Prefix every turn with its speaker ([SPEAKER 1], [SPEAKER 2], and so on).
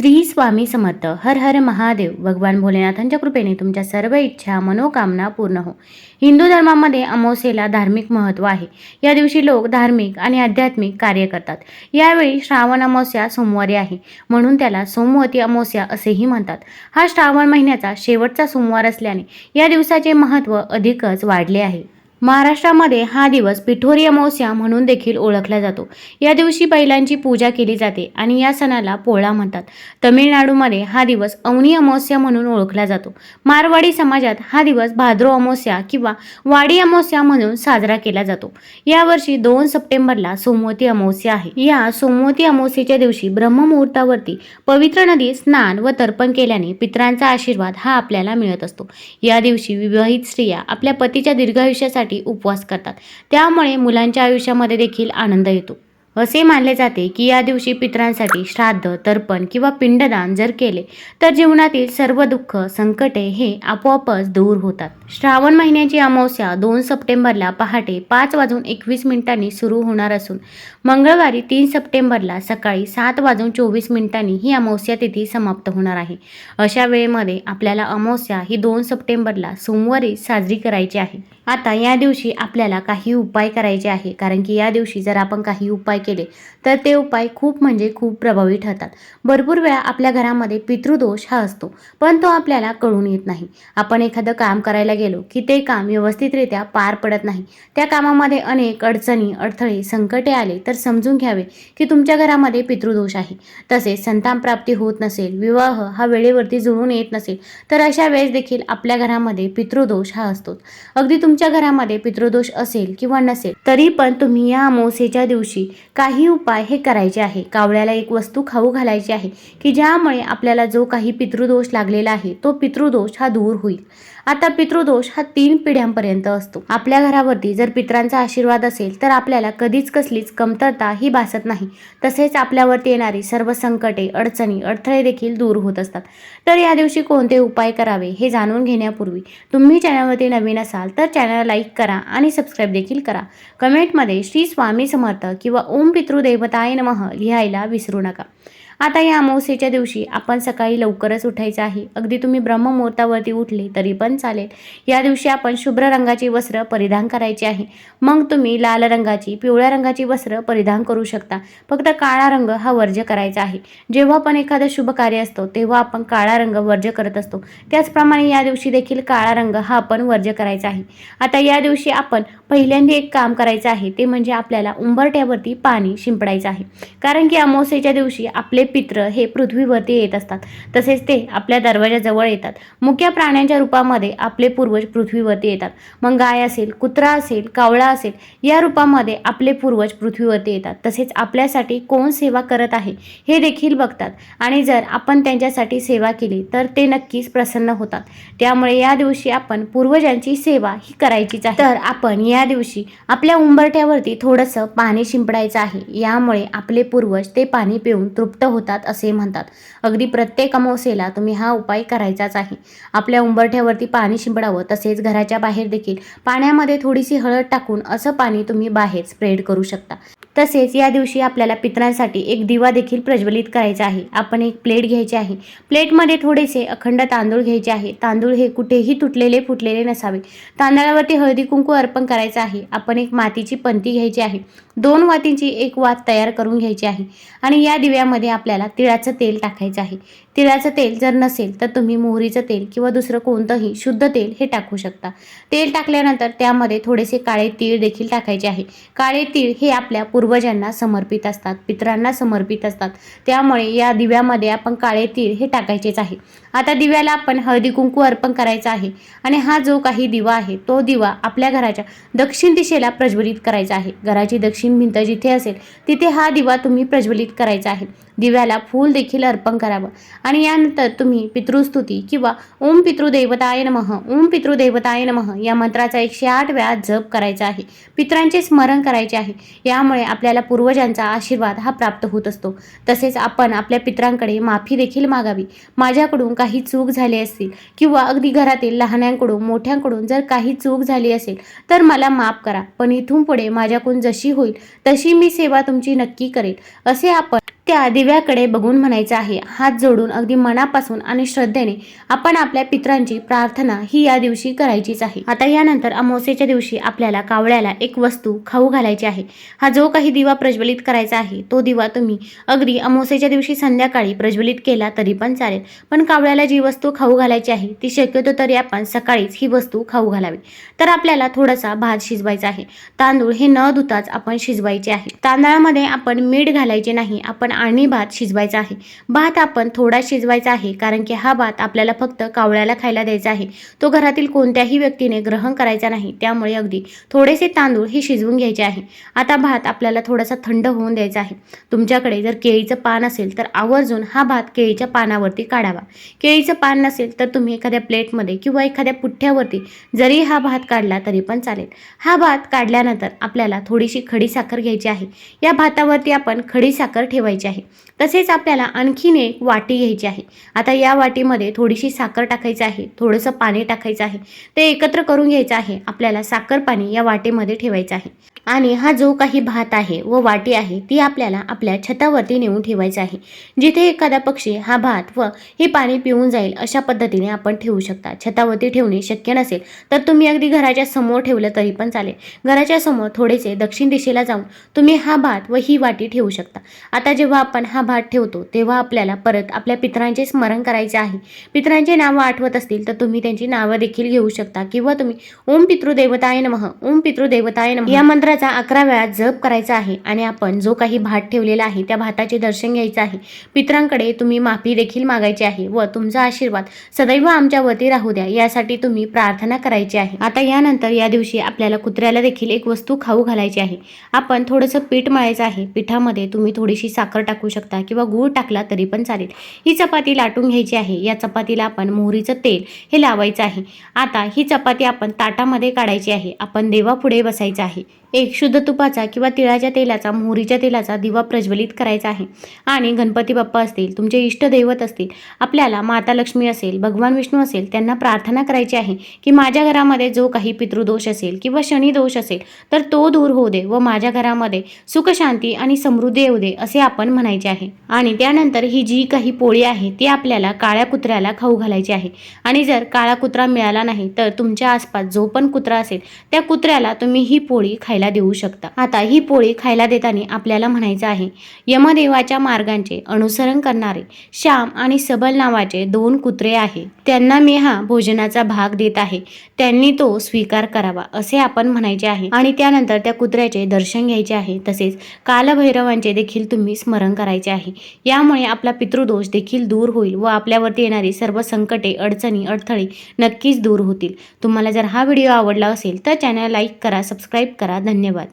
[SPEAKER 1] श्री स्वामी समर्थ. हर हर महादेव. भगवान भोलेनाथांच्या कृपेने तुमच्या सर्व इच्छा मनोकामना पूर्ण हो. हिंदू धर्मामध्ये अमावस्येला धार्मिक महत्त्व आहे. या दिवशी लोक धार्मिक आणि आध्यात्मिक कार्य करतात. यावेळी श्रावण अमावस्या सोमवारी आहे. म्हणून त्याला सोमवती अमावस्या असेही म्हणतात. हा श्रावण महिन्याचा शेवटचा सोमवार असल्याने या दिवसाचे महत्त्व अधिकच वाढले आहे. महाराष्ट्रामध्ये हा दिवस पिठोरी अमावस्या म्हणून देखील ओळखला जातो. या दिवशी बैलांची पूजा केली जाते आणि या सणाला पोळा म्हणतात. तमिळनाडूमध्ये हा दिवस अवनी अमावस्या म्हणून ओळखला जातो. मारवाडी समाजात हा दिवस भाद्रो अमावस्या किंवा वाडी अमावस्या म्हणून साजरा केला जातो. यावर्षी दोन सप्टेंबरला सोमवती अमावस्या आहे. या सोमवती अमावस्येच्या दिवशी ब्रह्ममुहूर्तावरती पवित्र नदीत स्नान व तर्पण केल्याने पितरांचा आशीर्वाद हा आपल्याला मिळत असतो. या दिवशी विवाहित स्त्रिया आपल्या पतीच्या दीर्घायुष्यासाठी उपवास करतात. त्यामुळे मुलांच्या आयुष्यामध्ये देखील आनंद येतो. असे मानले जाते की या दिवशी पितरांसाठी श्राद्ध तर्पण किंवा पिंडदान जर केले तर जीवनातील सर्व दुःख संकटे हे आपोआपच दूर होतात. श्रावण महिन्याची अमावस्या दोन सप्टेंबरला पहाटे पाच वाजून एकवीस मिनिटांनी सुरू होणार असून मंगळवारी तीन सप्टेंबरला सकाळी सात वाजून चोवीस मिनिटांनी ही अमावस्या तिथी समाप्त होणार आहे. अशा वेळेमध्ये आपल्याला अमावस्या ही दोन सप्टेंबरला सोमवारी साजरी करायची आहे. आता या दिवशी आपल्याला काही उपाय करायचे आहे कारण की या दिवशी जर आपण काही उपाय केले. तर ते उपाय खूप म्हणजे खूप प्रभावी ठरतात. भरपूर वेळा आपल्या घरामध्ये पितृदोष हा असतो पण तो आपल्याला कळून येत नाही. आपण एखादं काम करायला गेलो की ते काम व्यवस्थितरित्या पार पडत नाही. त्या कामामध्ये अनेक अडचणी अडथळे संकटे आले तर समजून घ्यावे की तुमच्या घरामध्ये पितृदोष आहे. तसेच संतान प्राप्ती होत नसेल विवाह हा वेळेवरती जुळून येत नसेल तर अशा वेळेस देखील आपल्या घरामध्ये पितृदोष हा असतो. अगदी तुमच्या घरामध्ये पितृदोष असेल किंवा नसेल तरी पण तुम्ही या अमावस्येच्या दिवशी काही उपाय हे करायचे आहे. कावळ्याला एक वस्तू खाऊ घालायची आहे की ज्यामुळे आपल्याला जो काही पितृदोष लागलेला आहे तो पितृदोष हा दूर होईल. आता पितृदोष हा तीन पिढ्यांपर्यंत असतो. आपल्या घरावरती जर पितरांचा आशीर्वाद असेल तर आपल्याला कधीच कसलीच कमतरता ही भासत नाही. तसेच आपल्यावरती येणारी सर्व संकटे अडचणी अडथळे देखील दूर होत असतात. तर या दिवशी कोणते उपाय करावे हे जाणून घेण्यापूर्वी तुम्ही चॅनलवरती नवीन असाल तर चॅनलला लाईक करा आणि सबस्क्राईब देखील करा. कमेंटमध्ये श्री स्वामी समर्थ किंवा ओम पितृदेवताय नमः. लिहायला विसरू नका. आता या अमावस्येच्या दिवशी आपण सकाळी लवकरच उठायचं आहे. अगदी तुम्ही ब्रह्ममुहूर्तावरती उठले तरी पण चालेल. या दिवशी आपण शुभ्र रंगाची वस्त्र परिधान करायची आहे. मग तुम्ही लाल रंगाची पिवळ्या रंगाची वस्त्र परिधान करू शकता. फक्त काळा रंग हा वर्ज्य करायचा आहे. जेव्हा पण एखादं शुभ कार्य असतो तेव्हा आपण काळा रंग वर्ज्य करत असतो. त्याचप्रमाणे या दिवशी देखील काळा रंग हा आपण वर्ज्य करायचा आहे. आता या दिवशी आपण पहिल्यांदा एक काम करायचं आहे ते म्हणजे आपल्याला उंबरट्यावरती पाणी शिंपडायचं आहे. कारण की अमावस्येच्या दिवशी आपले पित्र हे पृथ्वीवरती येत असतात. तसेच ते आपल्या दरवाजाजवळ येतात. मुख्य प्राण्यांच्या रूपामध्ये आपले पूर्वज पृथ्वीवरती येतात. मग गाय असेल कुत्रा असेल कावळा असेल या रूपामध्ये आपले पूर्वज पृथ्वीवरती येतात. तसेच आपल्यासाठी कोण सेवा करत आहे हे देखील बघतात. आणि जर आपण त्यांच्यासाठी सेवा केली तर ते नक्कीच प्रसन्न होतात. त्यामुळे या दिवशी आपण पूर्वजांची सेवा ही करायचीच आहे. तर आपण या दिवशी आपल्या उंबरठ्यावरती थोडंसं पाणी शिंपडायचं आहे. यामुळे आपले पूर्वज ते पाणी पिऊन तृप्त होतात. असे म्हणतात. अगदी प्रत्येक अमावस्येला तुम्ही हा उपाय करायचाच आहे. आपल्या उंबरठ्यावरती पाणी शिंपडावं तसेच घराच्या बाहेर देखील पाण्यामध्ये थोडीशी हळद टाकून असं पाणी तुम्ही बाहेर स्प्रेड करू शकता. तसेच या दिवशी आपल्याला पितरांसाठी एक दिवा देखील प्रज्वलित करायचा आहे. आपण एक प्लेट घ्यायची आहे. प्लेटमध्ये थोडेसे अखंड तांदूळ घ्यायचे आहे. तांदूळ हे कुठेही तुटलेले फुटलेले नसावे. तांदळावरती हळदी कुंकू अर्पण करायचं आहे. आपण एक मातीची पंती घ्यायची आहे. दोन वातींची एक वात तयार करून घ्यायची आहे. आणि या दिव्यामध्ये आपल्याला तिळाचं तेल टाकायचं आहे. तिळाचं तेल जर नसेल तर तुम्ही मोहरीचं तेल किंवा दुसरं कोणतंही शुद्ध तेल हे टाकू शकता. तेल टाकल्यानंतर त्यामध्ये थोडेसे काळे तीळ देखील टाकायचे आहे. काळे तीळ हे आपल्या पूर्वजांना समर्पित असतात पितरांना समर्पित असतात. त्यामुळे या दिव्यामध्ये आपण काळे तीळ हे टाकायचेच आहे. आता दिव्याला आपण हळदी कुंकू अर्पण करायचा आहे आणि हा जो काही दिवा आहे तो दिवा आपल्या घराच्या दक्षिण दिशेला प्रज्वलित करायचा आहे. घराची दक्षिण भिंत जिथे असेल तिथे हा दिवा तुम्ही प्रज्वलित करायचा आहे. दिव्याला फूल देखील अर्पण करावं. आणि यानंतर तुम्ही पितृस्तुती किंवा ओम पितृदेवताय नमः ओम पितृदेवताय नमः या मंत्राचा एकशे आठ वेळा जप करायचा आहे. पितरांचे स्मरण करायचे आहे. यामुळे आपल्याला पूर्वजांचा आशीर्वाद हा प्राप्त होत असतो. तसेच आपण आपल्या पित्रांकडे माफी देखील मागावी. माझ्याकडून काही चूक झाली असतील किंवा अगदी घरातील लहान्यांकडून मोठ्यांकडून जर काही चूक झाली असेल तर मला माफ करा. पण इथून पुढे माझ्याकडून जशी होईल तशी मी सेवा तुमची नक्की करेल. असे आपण त्या दिव्याकडे बघून म्हणायचं आहे. हात जोडून अगदी मनापासून आणि श्रद्धेने आपण आपल्या पित्रांची प्रार्थना ही या दिवशी करायचीच आहे. आता यानंतर अमावस्येच्या दिवशी आपल्याला कावळ्याला एक वस्तू खाऊ घालायची आहे. हा जो काही दिवा प्रज्वलित करायचा आहे तो दिवा तुम्ही अगदी अमावस्येच्या दिवशी संध्याकाळी प्रज्वलित केला तरी पण चालेल. पण कावळ्याला जी वस्तू खाऊ घालायची आहे ती शक्यतो तरी आपण सकाळीच ही वस्तू खाऊ घालावी. तर आपल्याला थोडासा भात शिजवायचा आहे. तांदूळ हे न धुताच आपण शिजवायचे आहे. तांदळामध्ये आपण मीठ घालायचे नाही आपण आणि भात शिजवायचा आहे. भात आपण थोडा शिजवायचा आहे कारण की हा भात आपल्याला फक्त कावळ्याला खायला द्यायचा आहे. तो घरातील कोणत्याही व्यक्तीने ग्रहण करायचा नाही. त्यामुळे अगदी थोडेसे तांदूळ हे शिजवून घ्यायचे आहे. आता भात आपल्याला थोडासा थंड होऊन द्यायचा आहे. तुमच्याकडे जर केळीचं पान असेल तर आवर्जून हा भात केळीच्या पानावरती काढावा. केळीचं पान नसेल तर तुम्ही एखाद्या प्लेटमध्ये किंवा एखाद्या पुठ्ठ्यावरती जरी हा भात काढला तरी पण चालेल. हा भात काढल्यानंतर आपल्याला थोडीशी खडी साखर घ्यायची आहे. या भातावरती आपण खडी साखर ठेवायची आहे. तसेच आपल्याला आणखीन एक वाटी घ्यायची आहे. आता या वाटीमध्ये थोडीशी साखर टाकायची आहे. थोडंसं पाणी टाकायचं आहे. ते एकत्र करून घ्यायचं आहे. आपल्याला साखर पाणी या वाटीमध्ये ठेवायचं आहे. आणि हा जो काही भात आहे व वाटी आहे ती आपल्याला आपल्या छतावरती नेऊन ठेवायचं आहे. जिथे एखादा पक्षी हा भात व हे पाणी पिऊन जाईल अशा पद्धतीने आपण ठेवू शकता. छतावरती ठेवणे शक्य नसेल तर तुम्ही अगदी घराच्या समोर ठेवलं तरी पण चालेल. घराच्या समोर थोडेसे दक्षिण दिशेला जाऊन तुम्ही हा भात व ही वाटी ठेवू शकता. आता जेव्हा आपण हा भात ठेवतो तेव्हा आपल्याला परत आपल्या पितरांचे स्मरण करायचे आहे. पितरांचे नावं आठवत असतील तर तुम्ही त्यांची नावं देखील घेऊ शकता. किंवा तुम्ही ओम पितृदेवताय नमः ओम पितृदेवताय नमः. या मंत्राचा अकरा वेळा जप करायचा आहे आणि आपण जो काही भात ठेवलेला आहे त्या भाताचे दर्शन घ्यायचं आहे. पितरांकडे तुम्ही माफी देखील मागायची आहे व तुमचा आशीर्वाद सदैव आमच्यावरती राहू द्या यासाठी तुम्ही प्रार्थना करायची आहे. आता यानंतर या दिवशी आपल्याला कुत्र्याला देखील एक वस्तू खाऊ घालायची आहे. आपण थोडंसं पीठ मळायचं आहे. पिठामध्ये तुम्ही थोडीशी साखर टाकू शकता किंवा गूळ टाकला तरी पण चालेल. ही चपाती लाटून घ्यायची आहे. या चपातीला आपण मोहरीचं तेल हे लावायचं आहे. आता ही चपाती आपण ताटामध्ये काढायची आहे. आपण देवापुढे बसायचं आहे. एक शुद्ध तुपाचा किंवा तिळाच्या तेलाचा मोहरीच्या तेलाचा दिवा प्रज्वलित करायचा आहे. आणि गणपती बाप्पा असतील तुमचे इष्टदैवत असतील आपल्याला माता लक्ष्मी असेल भगवान विष्णू असेल त्यांना प्रार्थना करायची आहे की माझ्या घरामध्ये जो काही पितृदोष असेल किंवा शनी दोष असेल तर तो दूर होऊ दे व माझ्या घरामध्ये सुखशांती आणि समृद्धी येऊ दे असे आपण म्हणायचे आहे. आणि त्यानंतर ही जी काही पोळी आहे ती आपल्याला काळ्या कुत्र्याला खाऊ घालायची आहे. आणि जर काळा कुत्रा मिळाला नाही तर तुमच्या आसपास जो पण कुत्रा असेल त्या कुत्र्याला तुम्ही ही पोळी खायला देऊ शकता. आता ही पोळी खायला देताना आपल्याला म्हणायचं आहे यमदेवाच्या मार्गांचे अनुसरण करणारे श्याम आणि सबल नावाचे दोन कुत्रे आहे. त्यांना मी हा भोजनाचा भाग देत आहे. त्यांनी तो स्वीकार करावा असे आपण म्हणायचे आहे. आणि त्यानंतर त्या कुत्र्याचे दर्शन घ्यायचे आहे. तसेच कालभैरवांचे देखील तुम्ही स्मरण करायचे आहे. यामुळे आपला पितृदोष देखील दूर होईल व आपल्यावरती येणारी सर्व संकटे अडचणी अडथळे नक्कीच दूर होतील. तुम्हाला जर हा व्हिडिओ आवडला असेल तर चॅनल लाईक करा सबस्क्राईब करा. धन्यवाद